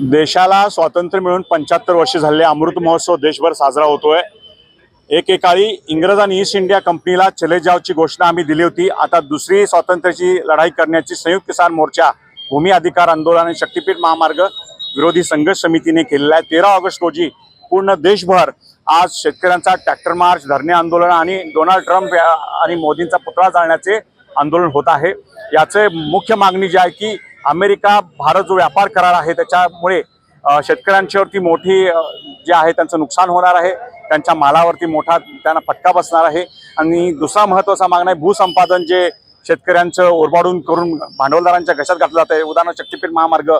देशाला स्वातंत्र्य मिळून पंच्याहत्तर वर्ष झाले. अमृत महोत्सव देशभर साजरा होतोय. एकेकाळी इंग्रजांनी ईस्ट इंडिया कंपनीला चले जावची घोषणा आम्ही दिली होती. आता दुसरी स्वातंत्र्याची लढाई करण्याची संयुक्त किसान मोर्चा भूमी अधिकार आंदोलन आणि शक्तीपीठ महामार्ग विरोधी संघर्ष समितीने केलेला आहे. तेरा ऑगस्ट रोजी पूर्ण देशभर आज शेतकऱ्यांचा ट्रॅक्टर मार्च धरणे आंदोलन आणि डोनाल्ड ट्रम्प आणि मोदींचा पुतळा जाळण्याचे आंदोलन होत आहे. याचे मुख्य मागणी जी आहे की अमेरिका भारत जो व्यापार करार आहे त्याच्यामुळे शेतकऱ्यांच्यावरती मोठी जे आहे त्यांचं नुकसान होणार आहे. त्यांच्या मालावरती मोठा त्यांना फटका बसणार आहे. आणि दुसरा महत्त्वाचा मागणं आहे भूसंपादन जे शेतकऱ्यांचं ओरबाडून करून भांडवलदारांच्या घशात घातलं जात आहे. उदाहरण शक्तीपीठ महामार्ग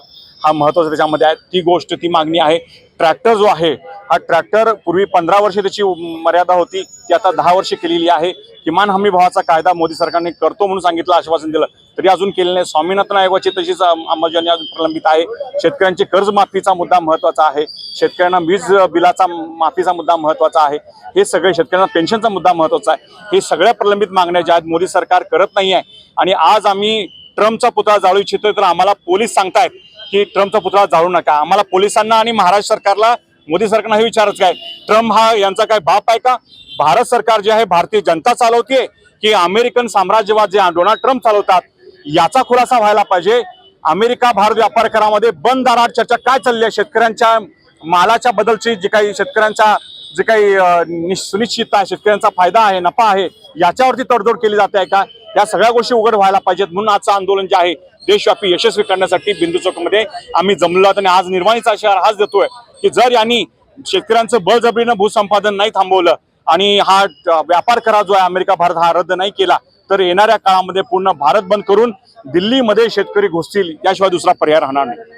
हा महत्त्वाचा त्याच्यामध्ये आहे. ती गोष्ट ती मागणी आहे. ट्रॅक्टर जो आहे हा ट्रॅक्टर पूर्वी पंधरा वर्षे त्याची मर्यादा होती. ती आता दहा वर्षे केलेली आहे. किमान हमी भावाचा कायदा मोदी सरकारने करतो म्हणून सांगितलं आश्वासन दिलं. तरी अजून केलेलं नाही. स्वामीनाथन आयोगाची तशीच अंमलबजावणी अजून प्रलंबित आहे. शेतकऱ्यांची कर्जमाफीचा मुद्दा महत्त्वाचा आहे. शेतकऱ्यांना वीज बिलाचा माफीचा मुद्दा महत्त्वाचा आहे. हे सगळे शेतकऱ्यांना पेन्शनचा मुद्दा महत्त्वाचा आहे. हे सगळ्या प्रलंबित मागण्या ज्या आहेत मोदी सरकार करत नाही आहे आणि आज आम्ही ट्रम्पचा पुतळा जाळू इच्छितोय तर आम्हाला पोलीस सांगतायत की ट्रम्पचा पुतळा जाळू नका. आम्हाला पोलिसांना आणि महाराष्ट्र सरकारला मोदी सरकारनं हे विचारच काय? ट्रम्प हा यांचा काय बाप आहे का? भारत सरकार जे आहे भारतीय जनता चालवते की अमेरिकन साम्राज्यवाद जे डोनाल्ड ट्रम्प चालवतात. याचा खुलासा व्हायला पाहिजे. अमेरिका भारत व्यापार करामध्ये बंद दारात चर्चा काय चालली आहे? शेतकऱ्यांच्या मालाच्या बदलची जी काही शेतकऱ्यांचा जे काही सुनिश्चित नि- आहे शेतकऱ्यांचा फायदा आहे नफा आहे याच्यावरती तडजोड केली जाते आहे का? या सगळ्या गोष्टी उघड व्हायला पाहिजेत म्हणून आजचं आंदोलन जे आहे देशव्यापी यशस्वी करण्यासाठी बिंदू चौकमध्ये आम्ही जमलो आहोत आणि आज निर्वाणीचा शहर हाच देतोय की जर यांनी शेतकऱ्यांचं बळजबरीनं भूसंपादन नाही थांबवलं आणि हा व्यापार करा जो आहे अमेरिका भारत हा रद्द नाही केला तर येणाऱ्या काळामध्ये पूर्ण भारत बंद करून दिल्लीमध्ये शेतकरी घुसतील याशिवाय दुसरा पर्याय राहणार नाही.